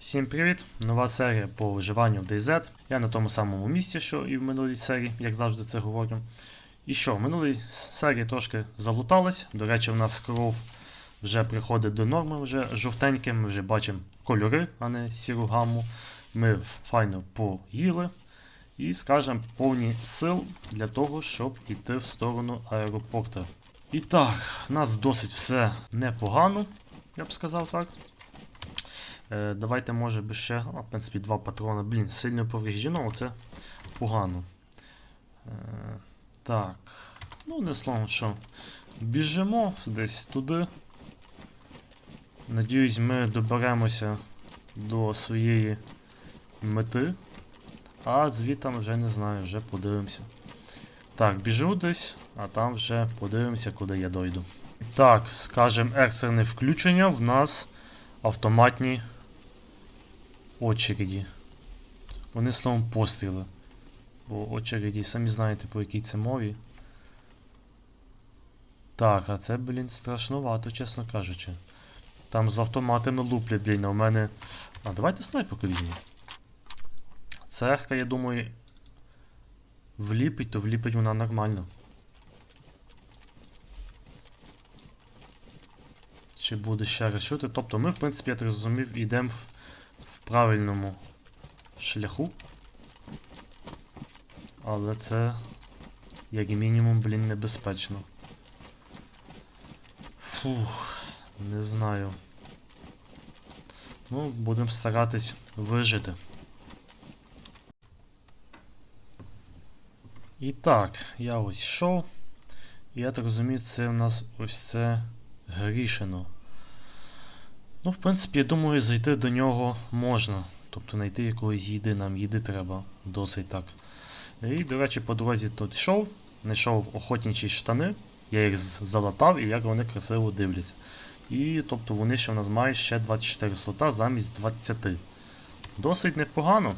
Всім привіт! Нова серія по виживанню DayZ. Я на тому самому місці, що і в минулій серії, як завжди це говорю. І що, в минулій серії трошки залутались. До речі, в нас кров вже приходить до норми, вже жовтеньке, ми вже бачимо кольори, а не сіру гамму. Ми файно поїли і, скажемо, повні сил для того, щоб йти в сторону аеропорту. І так, у нас досить все непогано, я б сказав так. Е, давайте, може би ще, в принципі, два патрони. Блін, сильно повреждено, оце погано. Е, так. Ну, не словом, що. Біжимо десь туди. Надіюсь, ми доберемося до своєї мети. А звітом вже не знаю, вже подивимося. Так, біжу десь, а там вже подивимося, куди я дойду. Так, скажем, екстрене включення в нас автоматні очереді. Вони словом постріли. Бо очереді, самі знаєте, по якій це мові. Так, а це, блін, страшнувато, чесно кажучи. Там з автоматами луплять, блін, а у мене. А давайте снайперку візьмемо. Церква, я думаю. Вліпить, то вліпить вона нормально. Чи буде ще раз чути? Тобто ми, в принципі, я так зрозумів, йдемо в правильному шляху. Але це, як мінімум, блін, небезпечно. Фух, не знаю. Ну, будемо старатись вижити. І так, я ось йшов. Я так розумію, це у нас ось це Грішино. Ну, в принципі, я думаю, зайти до нього можна. Тобто знайти якоїсь їди, нам їди треба досить так. І, до речі, по дорозі тут йшов, знайшов охотничі штани, я їх залатав і як вони красиво дивляться. І тобто вони ще в нас мають ще 24 слота замість 20. Досить непогано.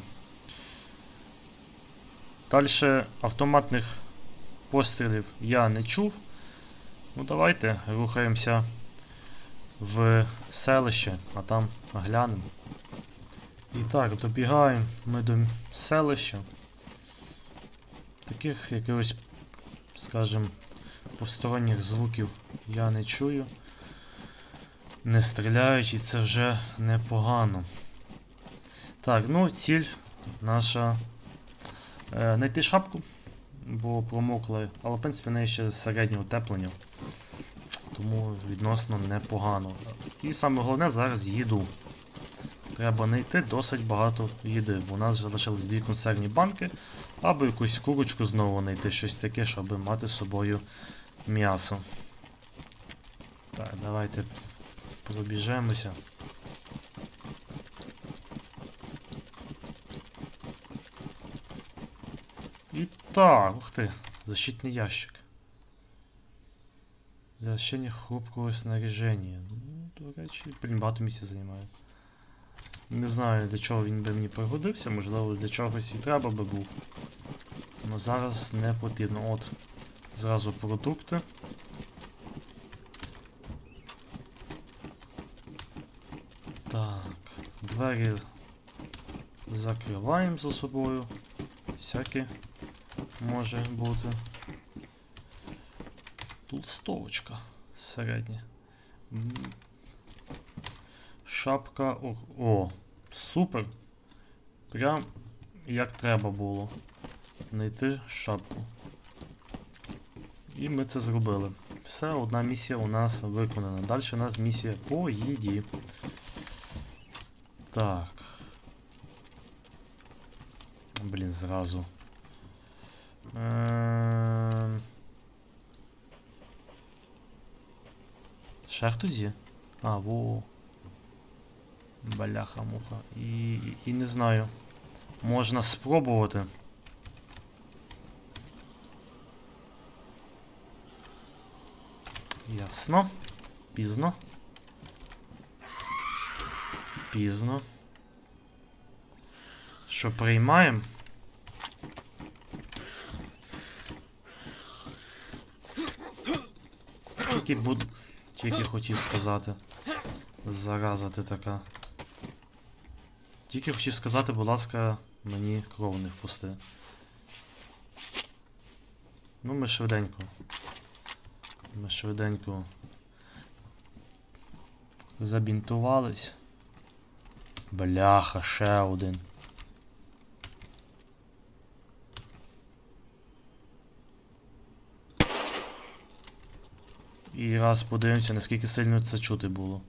Далі автоматних пострілів я не чув. Ну давайте рухаємося в селище, а там глянемо. І так, добігаємо ми до селища. Таких якихось, скажімо, посторонніх звуків я не чую. Не стріляють і це вже непогано. Так, ну ціль наша. Е, знайти шапку, бо промокли, але в принципі в неї ще середнє утеплення. Тому відносно непогано. І саме головне зараз їду. Треба знайти досить багато їди, бо у нас залишилось дві консервні банки, або якусь курочку знову знайти, щось таке, щоб мати з собою м'ясо. Так, давайте пробіжемося. І так, ух ти, защитний ящик. Для освещения хрупкого снаряжения. Ну, до речі, блін, багато місця займає. Не знаю, для чого він би мені пригодився, можливо, для чогось і треба би був. Но зараз не потрібно. От, зразу продукти. Так, двері закриваємо за собою. Всяке може бути. Тут столочка середня. Шапка. О, супер. Прям як треба було. Знайти шапку. І ми це зробили. Все, одна місія у нас виконана. Далі у нас місія по їді. Так. Блін, зразу. Ем... Ще хтось? А, во. Баляха-муха. І, і, і не знаю. Можна спробувати. Ясно. Пізно. Пізно. Що приймаємо? Тільки буду. Тільки хотів сказати. Зараза ти така. Тільки хотів сказати, будь ласка, мені кров не впусти. Ну, ми швиденько. Ми швиденько забінтувались. Бляха, ще один. І раз подивимося, наскільки сильно це чути було.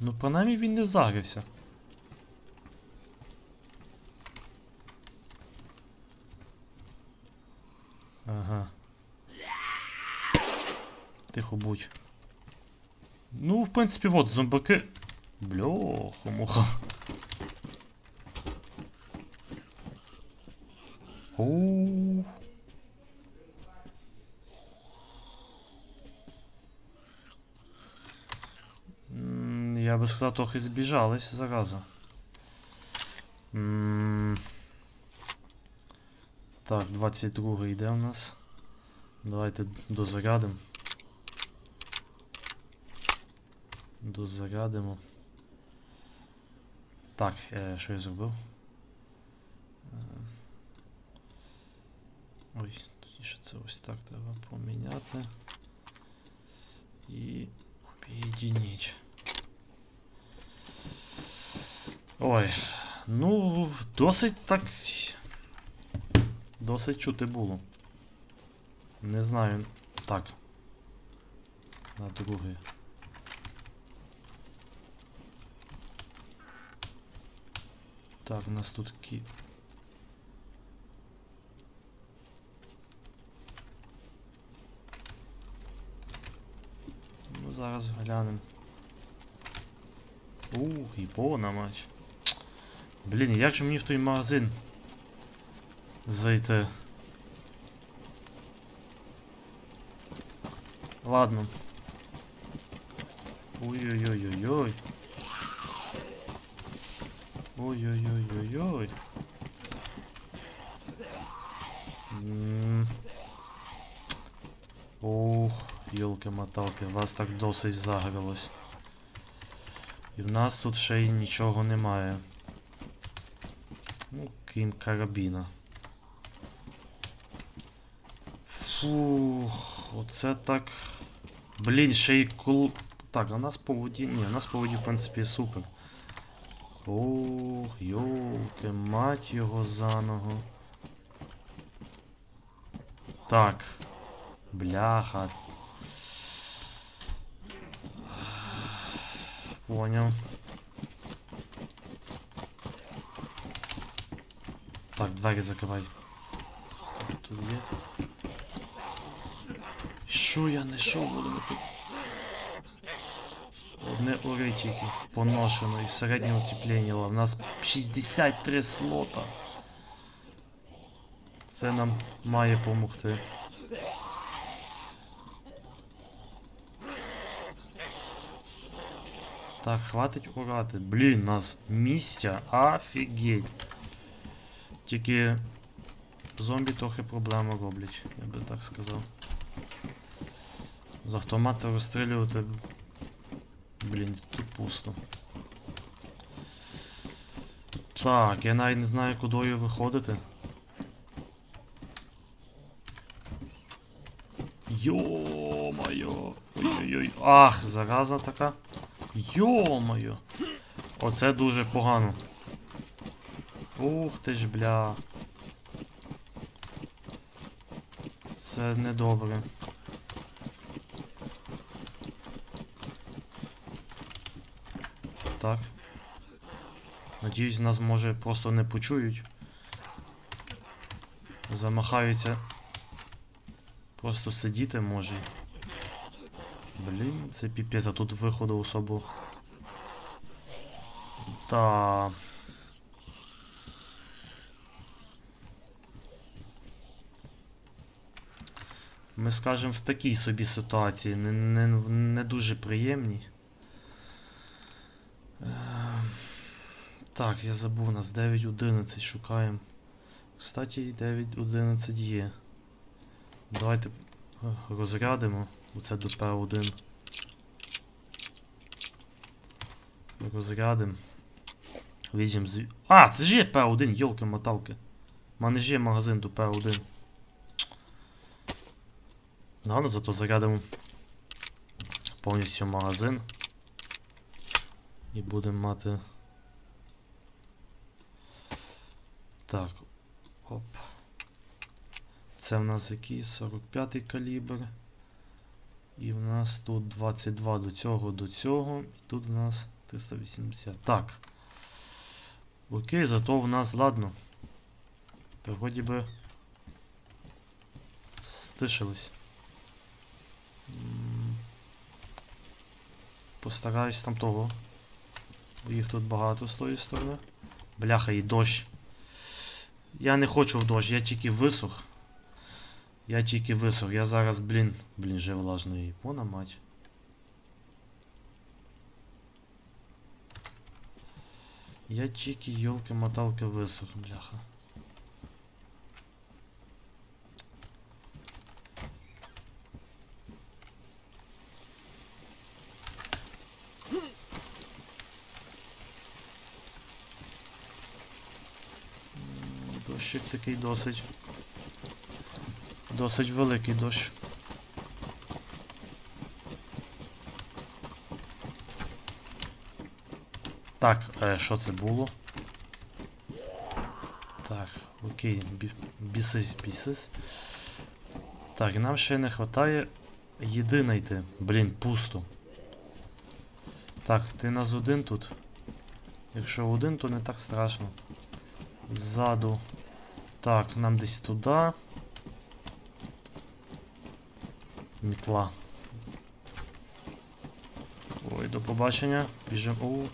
Ну, принаймні він не загрився. Ага. Тихо будь. Ну, в принципі, от, зомбаки. Бляха-муха. Оу. Я би сказав, трохи збіжались зараза. Так, 22 йде у нас. Давайте дозарядимо. Дозарядимо. Так, е, що я зробив? Ой, точніше це ось так треба поміняти. І об'єдніть. Ой, ну, досить так. Досить чути було. Не знаю. Так. На другий. Так, у нас тут кі. Ну, зараз глянемо. Ух, і повна мать. Блін, як же мені в той магазин зайти? Ладно. Ой-ой-ой-ой-ой. Ой-ой-ой-ой-ой. Ох, йолки-моталки, вас так досить загралось. І в нас тут ще й нічого немає. Ну, крім карабіна. Фух, оце так. Блін, ще й кул. Так, а нас по воді. Ні, у нас по воді, в принципі, супер. Ох, йолки, мать його за ногу. Так. Бляха. Понял. Так, двері закривай. Тут є. Що я не шо буду тут? Одне ури тільки поношено і середнє утеплення. У нас 63 слота. Це нам має допомогти. Так, хватить урати. Блін, нас місця офігеть. Тільки зомбі трохи проблеми роблять, я би так сказав. З автомата розстрілювати. Блін, тут пусто. Так, я навіть не знаю, кудою виходити. Йо-моє! Ой-ой-ой. Ах, зараза така. Йо-моє! Оце дуже погано. Ух ти ж, бля. Це недобре. Так. Надіюсь, нас може просто не почують. Замахаються. Просто сидіти може. Блін, це піпець, а тут виходу особо. Та. Ми скажемо в такій собі ситуації, не, не, не дуже приємній. Е, Так, я забув, у нас 9.11 шукаємо. Кстати, 9.11 є. Давайте е, розрядимо. Оце до П1. Розрядим. Візьмем з. А, це ж є П1, йолки-моталки. У мене ж є магазин до П1. Ладно, зато зарядимо повністю магазин. І будемо мати. Так. Оп. Це в нас який 45-й калібр. І в нас тут 22 до цього, до цього. І тут в нас 380. Так. Окей, зато в нас ладно. Та вроді би. Стишились. Постараюсь там того. Бо їх тут багато з тої сторони. Бляха, і дощ. Я не хочу в дощ, я тільки висох. Я тільки висох. Я зараз, блін, блін, же влажний. Вона мать. Я тільки йолки-моталки висох, бляха. М, Дощик такий досить. Досить великий дощ. Так, е, що це було? Так, окей, бі- бісись, бісись. Так, нам ще не вистачає їди знайти. Блін, пусто. Так, ти нас один тут. Якщо один, то не так страшно. Ззаду. Так, нам десь туди. Мітла. Ой, до побачення. Біжимо.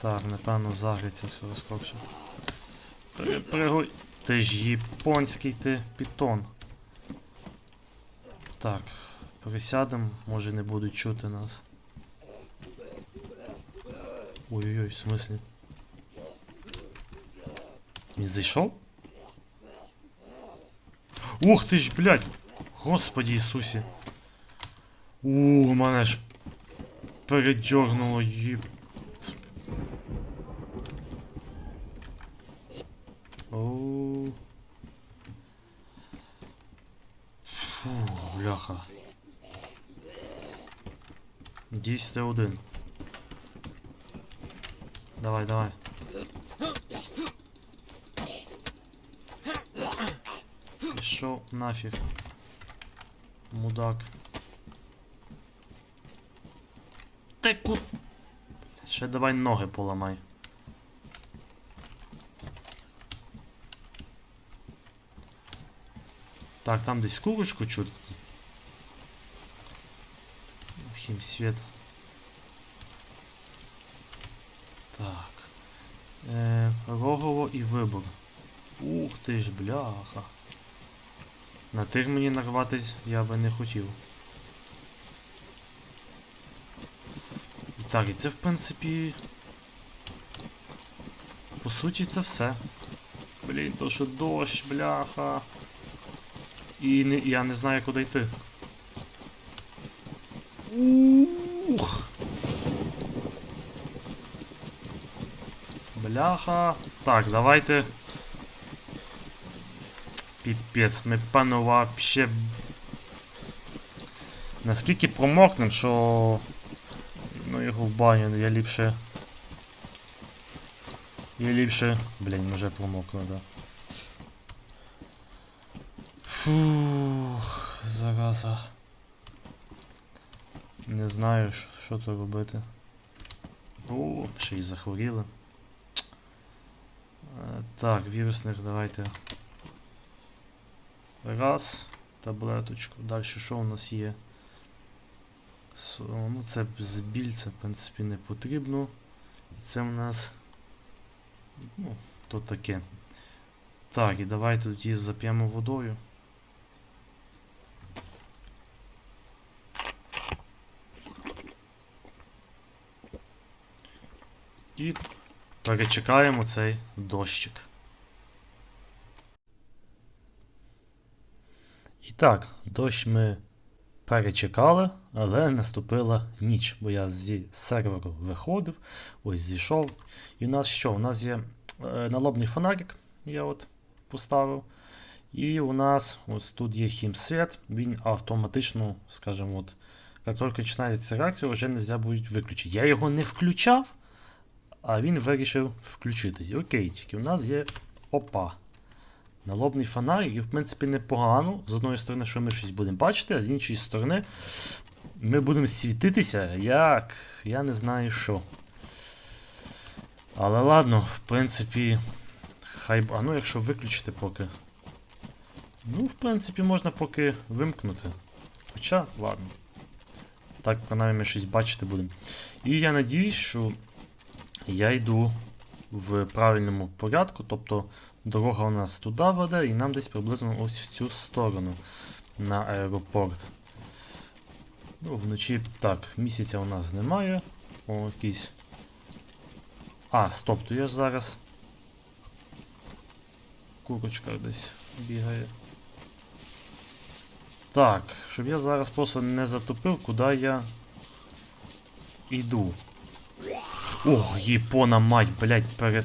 Так, напевно, загриться все розкопше. Пригуй. Ти ж японський ти пітон. Так, присядемо, може не будуть чути нас. Ой-ой-ой, в смислі? Він зайшов? Ух ти ж, блядь! Господи Ісусі. У, мене ж передьорнуло, їб. Оу. Фу, бляха. Десять один. Давай, давай. Пішов нафіг. Мудак. Ти ку... Ще давай ноги поламай. Так, там десь курочку чуть. Хім світ. Так. Е, Рогово і вибор. Ух ти ж, бляха. На тих мені нарватись я би не хотів. І так, і це в принципі. По суті, це все. Блін, то що дощ, бляха. І не, я не знаю, куди йти. Ух. Бляха. Так, давайте. Піпець, ми пану вообще. Наскільки промокнем, що. Ну його в баню, я ліпше. Я ліпше. Блін, вже промокли, да. Фух, зараза. Не знаю, що, що то робити. О, ще й захворіли. Е, Так, вірусних давайте. Раз. Таблеточку. Далі що у нас є? Ну, це з це в принципі не потрібно. І це в нас. Ну, то таке. Так, і давайте тоді зап'ємо водою. І перечекаємо цей дощик. Так, дощ ми перечекали, але наступила ніч, бо я зі серверу виходив, ось зійшов. І у нас що? У нас є е, налобний фонарик, я от поставив. І у нас ось тут є хімсвіт, він автоматично, скажімо, от, як тільки починається реакція, вже не можна буде виключити. Я його не включав, а він вирішив включитись. Окей, тільки у нас є опа. Налобний фонарик, і в принципі непогано. З одної сторони, що ми щось будемо бачити, а з іншої сторони, ми будемо світитися, як. Я не знаю що. Але ладно, в принципі. Хай. б- А ну якщо виключити поки. Ну, в принципі, можна поки вимкнути. Хоча, ладно. Так, принаймні, ми щось бачити будемо. І я надіюсь, що я йду в правильному порядку, тобто дорога у нас туди веде, і нам десь приблизно ось в цю сторону на аеропорт. Ну, вночі так, місяця у нас немає. О, якийсь. А, стоп, то я ж зараз. Курочка десь бігає. Так, щоб я зараз просто не затупив, куди я йду. Ох, їпона мать, блять, перед.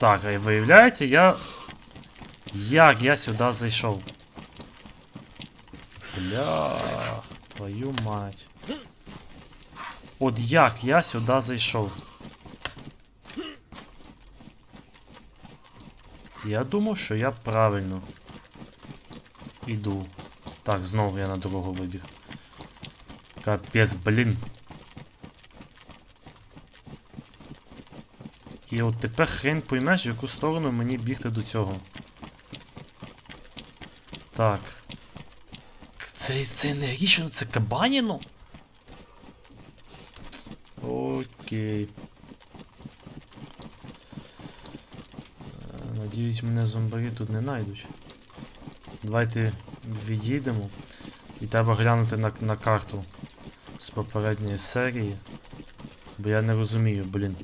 Так, а виявляється, я. Як я сюди зайшов? Блях, твою мать. От як я сюди зайшов? Я думав, що я правильно іду. Так, знову я на дорогу вибіг. Капець, блін. І от тепер хрен поймеш, в яку сторону мені бігти до цього. Так. Це, це не рішено, це кабаніно? Окей. Е, Надіюсь, мене зомбарі тут не знайдуть. Давайте відійдемо. І треба глянути на, на карту з попередньої серії. Бо я не розумію, блін.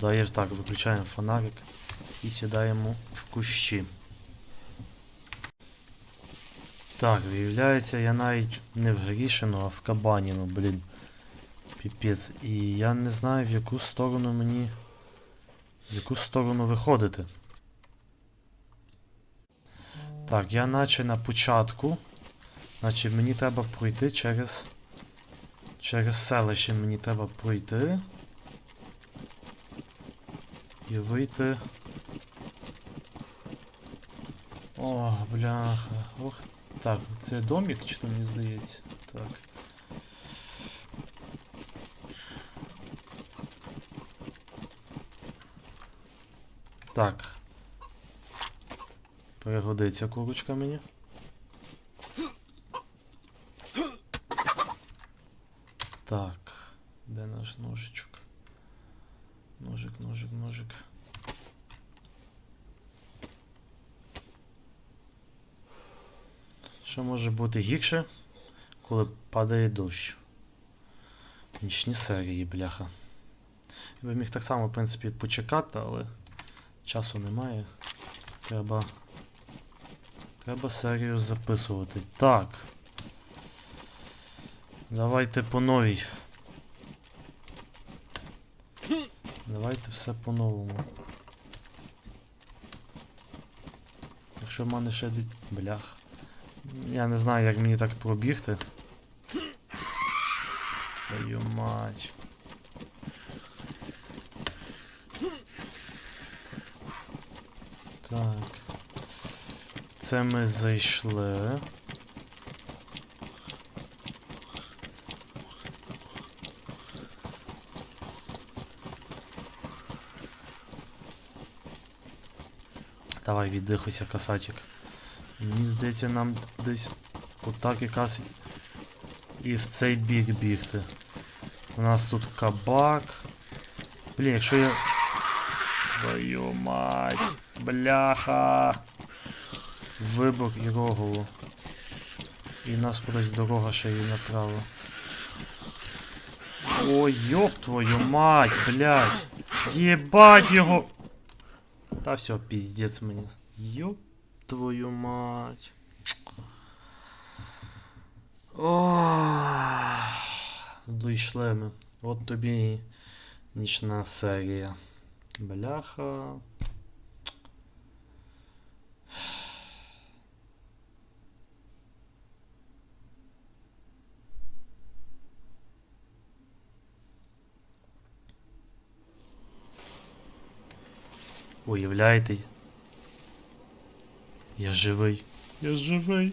Куди я так, виключаємо фонарик і сідаємо в кущі. Так, виявляється, я навіть не в Грішину, а в Кабаніну, блін. Піпець. І я не знаю в яку сторону мені. В яку сторону виходити. Так, я наче на початку. Значить мені треба пройти через. Через селище мені треба пройти. І вийти. О, бляха. Ох. Так, це домик, чи то мені здається? Так. Так. Пригодиться курочка мені. Що може бути гірше, коли падає дощ? Нічні серії, бляха. Я би міг так само, в принципі, почекати, але часу немає. Треба. Треба серію записувати. Так. Давайте по новій. Давайте все по-новому. Якщо в мене ще дить... Блях. Я не знаю, як мені так пробігти. Твою мать. Так. Це ми зайшли. Давай віддихуйся, касатик. Мені здається, нам десь отак якраз і в цей бік бігти. У нас тут кабак. Блін, якщо я. Твою мать. Бляха. Вибор і рогово. І нас кудись дорога ще є направо. Ой, ёб твою мать, блядь. Єбать його. Та все, пиздец мені. Ёб твою мать. Дійшли ми. От тобі нічна серія. Бляха. Уявляєте? Я живий. Я живий.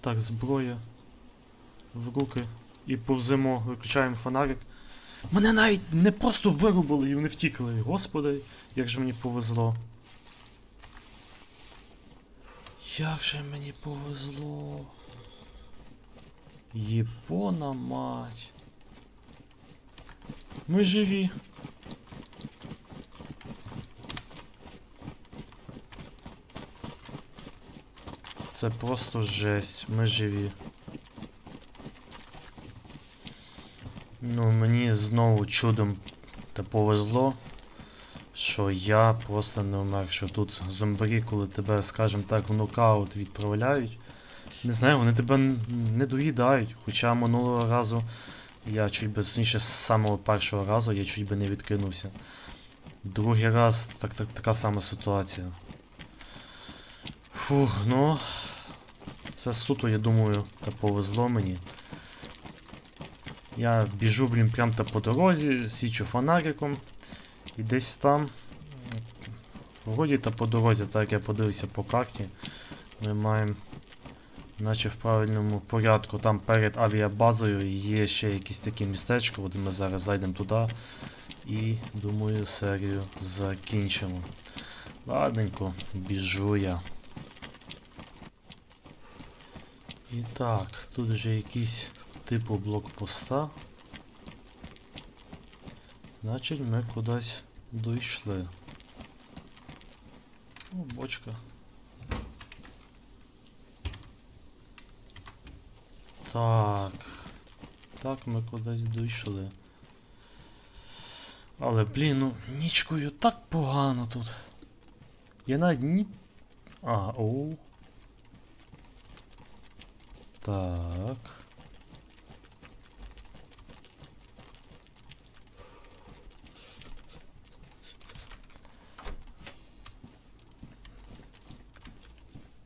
Так, зброя. В руки. І повземо, виключаємо фонарик. Мене навіть не просто вирубили і вони втікли. Господи, як же мені повезло. Як же мені повезло. Єпона мать. Ми живі. Це просто жесть. Ми живі. Ну, мені знову чудом та повезло, що я просто не вмер, що тут зомбарі, коли тебе, скажімо так, в нокаут відправляють. Не знаю, вони тебе не доїдають. Хоча минулого разу я чуть би, точніше, з самого першого разу я чуть би не відкинувся. Другий раз так, так, така сама ситуація. Фух, ну. Це суто, я думаю, та повезло мені. Я біжу, блін, прям та по дорозі, січу фонариком. І десь там. Вроді та по дорозі, так як я подивився по карті. Ми маємо. Наче в правильному порядку, там перед авіабазою є ще якісь такі містечко, от ми зараз зайдемо туди і думаю серію закінчимо. Ладненько, біжу я. І так, тут вже якийсь типу блокпоста. Значить, ми кудись дійшли. О, бочка. Так. Так, ми кудись дійшли. Але, блін, ну, нічкою так погано тут. Я навіть ні. А, оу. Так.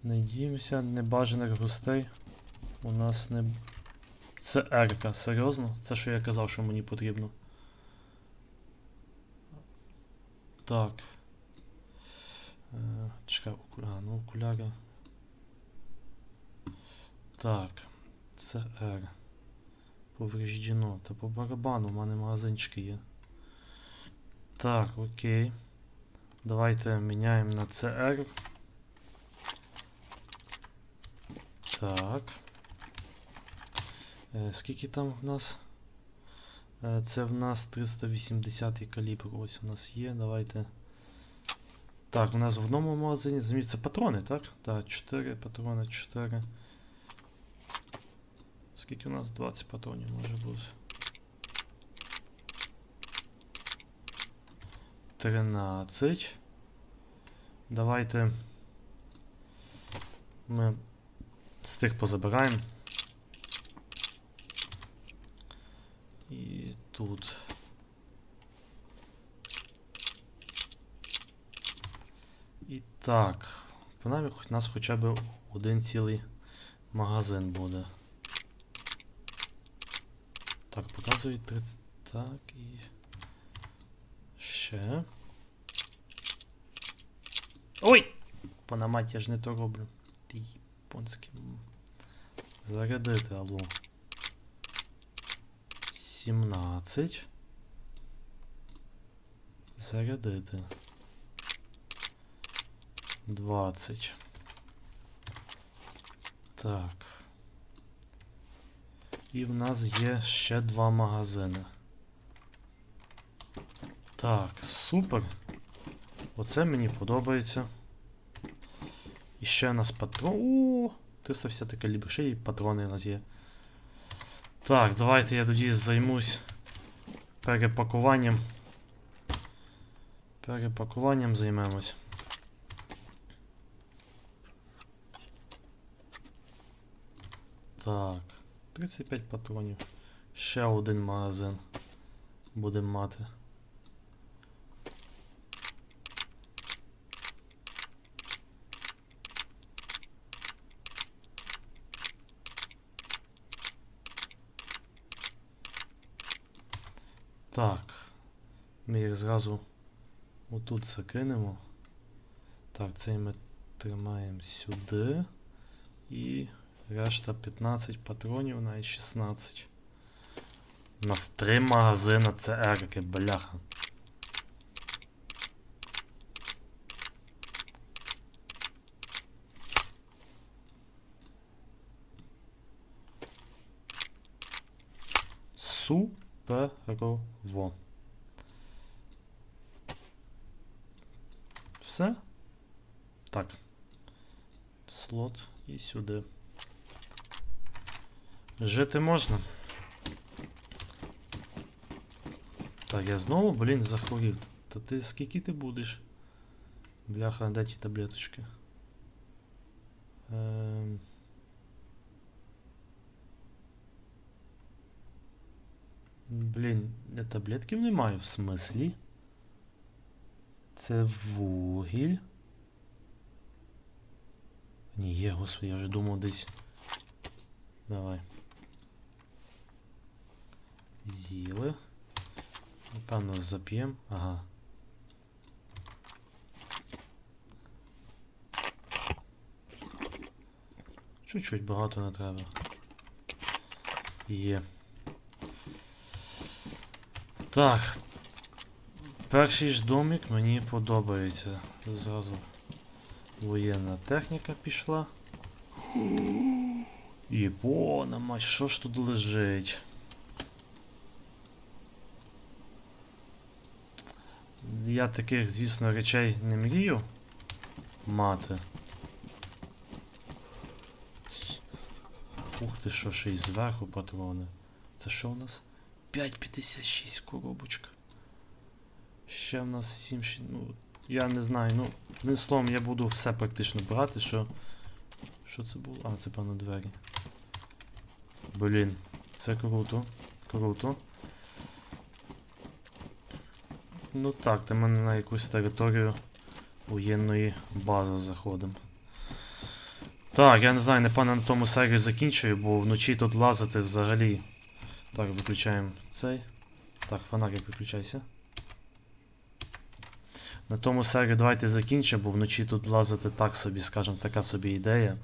Надіємося, небажаних гостей. У нас не. Це Ерка, серйозно? Це що я казав, що мені потрібно. Так. Е, чекай, оку... а, ну окуляри. Так. Це R. Повреждено. Та по барабану, у мене магазинчики є. Так, окей. Давайте міняємо на CR. Так. Е, скільки там в нас? Е, це в нас 380 калібр. Ось у нас є. Давайте. Так, у нас в одному магазині. Заміть, це патрони, так? Так, 4 патрони, 4. Скільки у нас 20 патронів може бути? 13. Давайте ми з тих позабираємо. І тут. І так. Принаймні у нас хоча б один цілий магазин буде. Так, показує 30. Так і. Ще. Ой! Панамать, я ж не то роблю. Ти японський. м. Зарядити, алло. 17. Зарядити. 20. Так. І в нас є ще два магазини. Так, супер. Оце мені подобається. І ще у нас патрон. О, 350 калібр, ще і патрони у нас є. Так, давайте я тоді займусь перепакуванням. Перепакуванням займемось. Так, 35 патронів. Ще один магазин будемо мати. Так. Ми їх зразу отут закинемо. Так, цей ми тримаємо сюди. І решта 15 патронів, навіть 16. У нас три магазини це ерки, бляха. Суперово. Все? Так. Слот і сюди. Жити можна. Так, я знову, блін, захворів. Та ти скільки ти будеш? Бляха, де ті таблеточки? Ем... Блін, я таблетків не маю в смислі. Це вугіль. Ні, є, господи, я вже думав десь. Давай. Зіли. Напевно, зап'ємо. Ага. Чуть-чуть багато не треба. Є. Так. Перший ж домик мені подобається. Зразу воєнна техніка пішла. Єбона мать, що ж тут лежить? Я таких, звісно, речей не мрію мати. Ух ти, що ще й зверху патрони. Це що у нас? 5,56 коробочка. Ще в нас 7, щ- ну, я не знаю, ну, одним словом, я буду все практично брати, що. Що це було? А, це певно двері. Блін, це круто. Круто. Ну так, ти мене на якусь територію воєнної бази заходимо. Так, я не знаю, напевно на тому серію закінчую, бо вночі тут лазити взагалі. Так, виключаємо цей. Так, фонарик виключайся. На тому серію давайте закінчимо, бо вночі тут лазити так собі, скажімо, така собі ідея.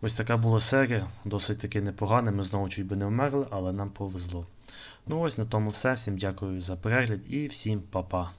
Ось така була серія, досить таки непогана. Ми знову чуть би не вмерли, але нам повезло. Ну ось на тому все. Всім дякую за перегляд і всім па-па.